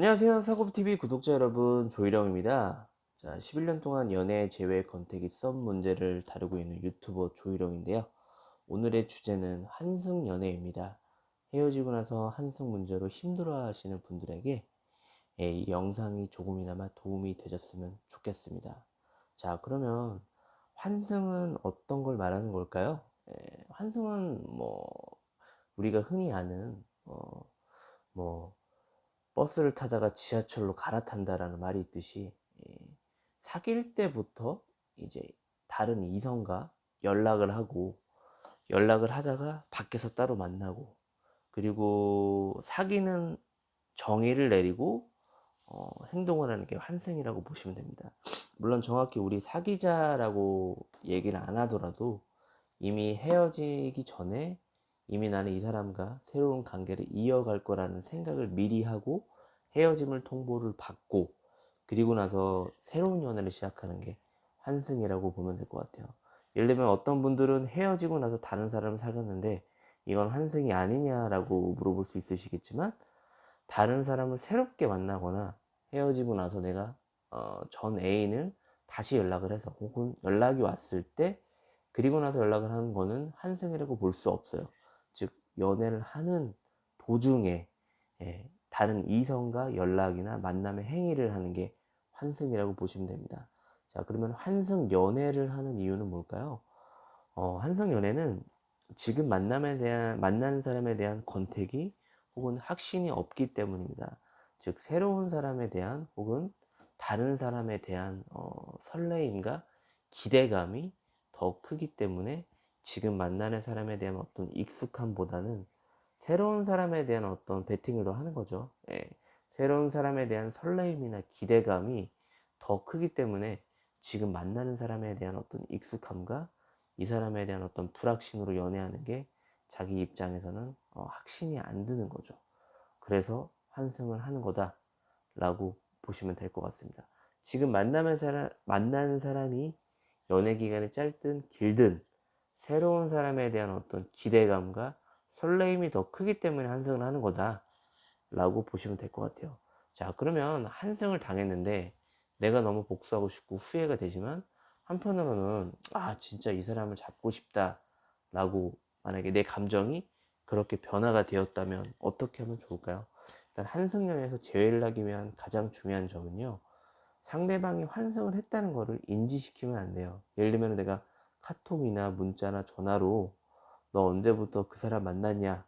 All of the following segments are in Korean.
안녕하세요. 사고TV 구독자 여러분, 조희령입니다. 자, 11년 동안 연애 제외 권태기 썸 문제를 다루고 있는 유튜버 조희령인데요. 오늘의 주제는 한승 연애입니다. 헤어지고 나서 한승 문제로 힘들어 하시는 분들에게 예, 이 영상이 조금이나마 도움이 되셨으면 좋겠습니다. 자, 그러면 환승은 어떤 걸 말하는 걸까요? 예, 환승은 뭐, 우리가 흔히 아는, 어, 뭐, 버스를 타다가 지하철로 갈아탄다라는 말이 있듯이 예, 사귈 때부터 이제 다른 이성과 연락을 하고 연락을 하다가 밖에서 따로 만나고 그리고 사귀는 정의를 내리고 어, 행동을 하는 게 환승이라고 보시면 됩니다. 물론 정확히 우리 사귀자라고 얘기를 안 하더라도 이미 헤어지기 전에 이미 나는 이 사람과 새로운 관계를 이어갈 거라는 생각을 미리 하고 헤어짐을 통보를 받고 그리고 나서 새로운 연애를 시작하는 게 환승이라고 보면 될 것 같아요. 예를 들면 어떤 분들은 헤어지고 나서 다른 사람을 사귀었는데 이건 환승이 아니냐라고 물어볼 수 있으시겠지만 다른 사람을 새롭게 만나거나 헤어지고 나서 내가 어, 전 애인을 다시 연락을 해서 혹은 연락이 왔을 때 그리고 나서 연락을 하는 거는 환승이라고 볼 수 없어요. 즉 연애를 하는 도중에 예, 다른 이성과 연락이나 만남의 행위를 하는 게 환승이라고 보시면 됩니다. 자, 그러면 환승 연애를 하는 이유는 뭘까요? 어, 환승 연애는 지금 만남에 대한, 만나는 사람에 대한 권태기 혹은 확신이 없기 때문입니다. 즉, 새로운 사람에 대한 혹은 다른 사람에 대한 어, 설레임과 기대감이 더 크기 때문에 지금 만나는 사람에 대한 어떤 익숙함보다는 새로운 사람에 대한 어떤 베팅을 더 하는 거죠. 예. 새로운 사람에 대한 설레임이나 기대감이 더 크기 때문에 지금 만나는 사람에 대한 어떤 익숙함과 이 사람에 대한 어떤 불확신으로 연애하는 게 자기 입장에서는 어, 확신이 안 드는 거죠. 그래서 환승을 하는 거다라고 보시면 될 것 같습니다. 지금 만나는 사람, 만나는 사람이 연애 기간이 짧든 길든 새로운 사람에 대한 어떤 기대감과 설레임이 더 크기 때문에 한승을 하는 거다 라고 보시면 될 것 같아요. 자 그러면 한승을 당했는데 내가 너무 복수하고 싶고 후회가 되지만 한편으로는 아 진짜 이 사람을 잡고 싶다 라고 만약에 내 감정이 그렇게 변화가 되었다면 어떻게 하면 좋을까요? 일단 한승연에서 제외를 하기 위한 가장 중요한 점은요. 상대방이 환승을 했다는 것을 인지시키면 안 돼요. 예를 들면 내가 카톡이나 문자나 전화로 너 언제부터 그 사람 만났냐?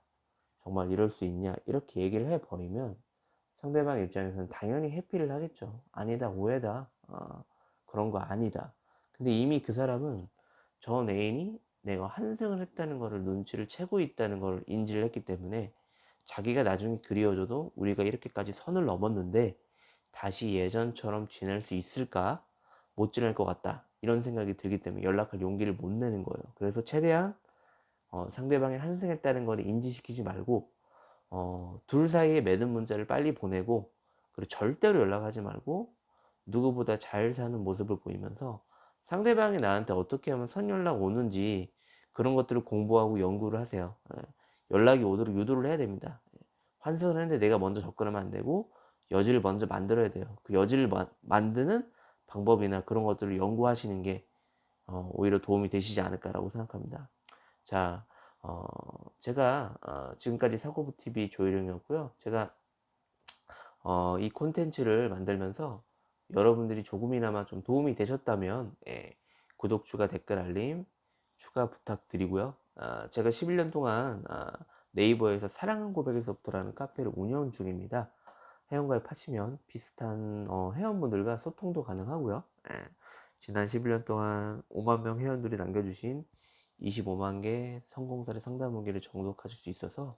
정말 이럴 수 있냐? 이렇게 얘기를 해버리면 상대방 입장에서는 당연히 해피를 하겠죠. 아니다, 오해다. 어, 그런 거 아니다. 근데 이미 그 사람은 전 애인이 내가 환승을 했다는 것을 눈치를 채고 있다는 걸 인지를 했기 때문에 자기가 나중에 그리워져도 우리가 이렇게까지 선을 넘었는데 다시 예전처럼 지낼 수 있을까? 못 지낼 것 같다. 이런 생각이 들기 때문에 연락할 용기를 못 내는 거예요. 그래서 최대한 어, 상대방이 한승했다는 걸 인지시키지 말고 어, 둘 사이에 맺은 문자를 빨리 보내고 그리고 절대로 연락하지 말고 누구보다 잘 사는 모습을 보이면서 상대방이 나한테 어떻게 하면 선 연락 오는지 그런 것들을 공부하고 연구를 하세요. 예. 연락이 오도록 유도를 해야 됩니다. 예. 환승을 했는데 내가 먼저 접근하면 안 되고 여지를 먼저 만들어야 돼요. 그 여지를 마, 만드는 방법이나 그런 것들을 연구하시는 게 어, 오히려 도움이 되시지 않을까라고 생각합니다. 자, 어, 제가 어, 지금까지 사고부TV 조일영이었고요. 제가 어, 이 콘텐츠를 만들면서 여러분들이 조금이나마 좀 도움이 되셨다면 예, 구독, 추가, 댓글, 알림 추가 부탁드리고요. 아, 제가 11년 동안 아, 네이버에서 사랑한 고백에서부터라는 카페를 운영 중입니다. 회원가입 하시면 비슷한 어, 회원분들과 소통도 가능하고요. 예, 지난 11년 동안 5만 명 회원들이 남겨주신 25만 개 성공사례 상담 후기를 정독하실 수 있어서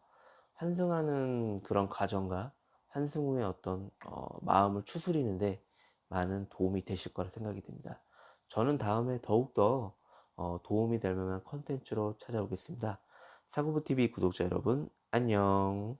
환승하는 그런 과정과 환승 후의 어떤 어, 마음을 추스리는데 많은 도움이 되실 거라 생각이 듭니다. 저는 다음에 더욱더 어, 도움이 될 만한 컨텐츠로 찾아오겠습니다. 사구부TV 구독자 여러분 안녕